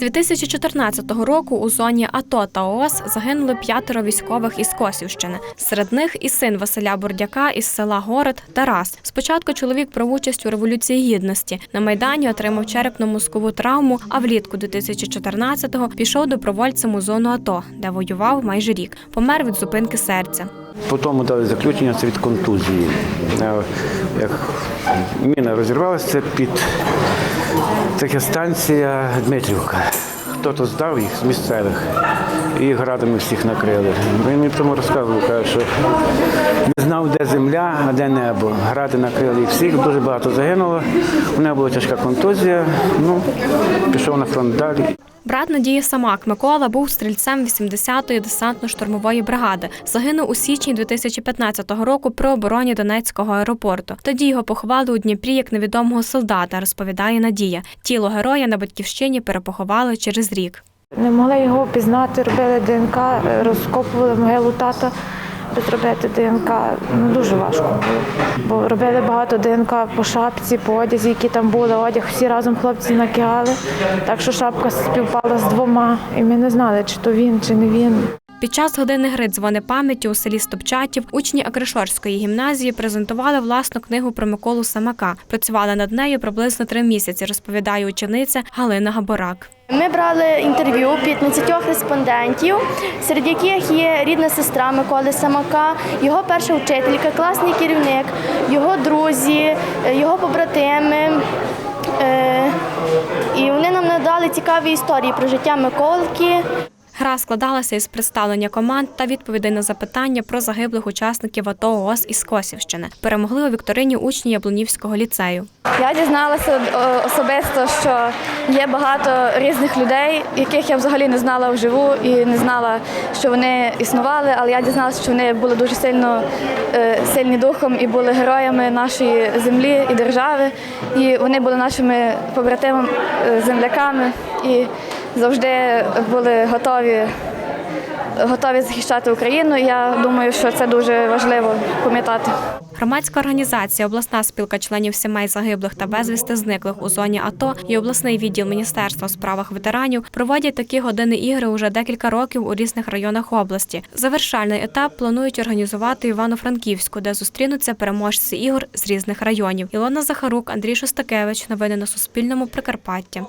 2014 року у зоні АТО та ООС загинули п'ятеро військових із Косівщини. Серед них і син Василя Бурдяка із села Город Тарас. Спочатку чоловік брав участь у революції гідності. На майдані отримав черепно-мозкову травму, а влітку 2014-го пішов добровольцем у зону АТО, де воював майже рік. Помер від зупинки серця. Потім дали заключення це від контузії. Е, Як міна розірвалася під така станція Дмитрівка. Хто-то здав їх з місцевих і градами всіх накрили. Він мені тому розказував, каже, що не знав, де земля, а де небо. Гради накрили їх всіх, дуже багато загинуло. У мене була тяжка контузія. Ну, пішов на фронт далі. Брат Надії Самак Микола був стрільцем 80-ї десантно-штурмової бригади. Загинув у січні 2015 року при обороні Донецького аеропорту. Тоді його поховали у Дніпрі як невідомого солдата, розповідає Надія. Тіло героя на батьківщині перепоховали через рік. Не могли його впізнати, робили ДНК, розкопували могилу тата. Зробити ДНК ну, дуже важко було. Бо робили багато ДНК по шапці, по одязі, які там були. Одяг всі разом хлопці накигали. Так що шапка співпала з двома. І ми не знали, чи то він, чи не він. Під час години гри дзвони пам'яті у селі Стопчатів учні Акришорської гімназії презентували власну книгу про Миколу Самака. Працювали над нею приблизно три місяці, розповідає учениця Галина Габорак. Ми брали інтерв'ю 15 респондентів, серед яких є рідна сестра Миколи Самака, його перша вчителька, класний керівник, його друзі, е, його побратими. Е, І вони нам надали цікаві історії про життя Миколки. Гра складалася із представлення команд та відповідей на запитання про загиблих учасників АТО ООС із Косівщини. Перемогли у вікторині учні Яблунівського ліцею. Я дізналася е, особисто, що є багато різних людей, яких я взагалі не знала вживу і не знала, що вони існували, але я дізналася, що вони були дуже сильно е, сильні духом і були героями нашої землі і держави. І вони були нашими побратимами, е, земляками і завжди були готові. Готові захищати Україну. Я думаю, що це дуже важливо пам'ятати. Громадська організація, обласна спілка членів сімей загиблих та безвісти зниклих у зоні АТО і обласний відділ Міністерства у справах ветеранів проводять такі години ігри уже декілька років у різних районах області. Завершальний етап планують організувати Івано-Франківську, де зустрінуться переможці ігор з різних районів. Ілона Захарук, Андрій Шостакевич. Новини на Суспільному. Прикарпаття.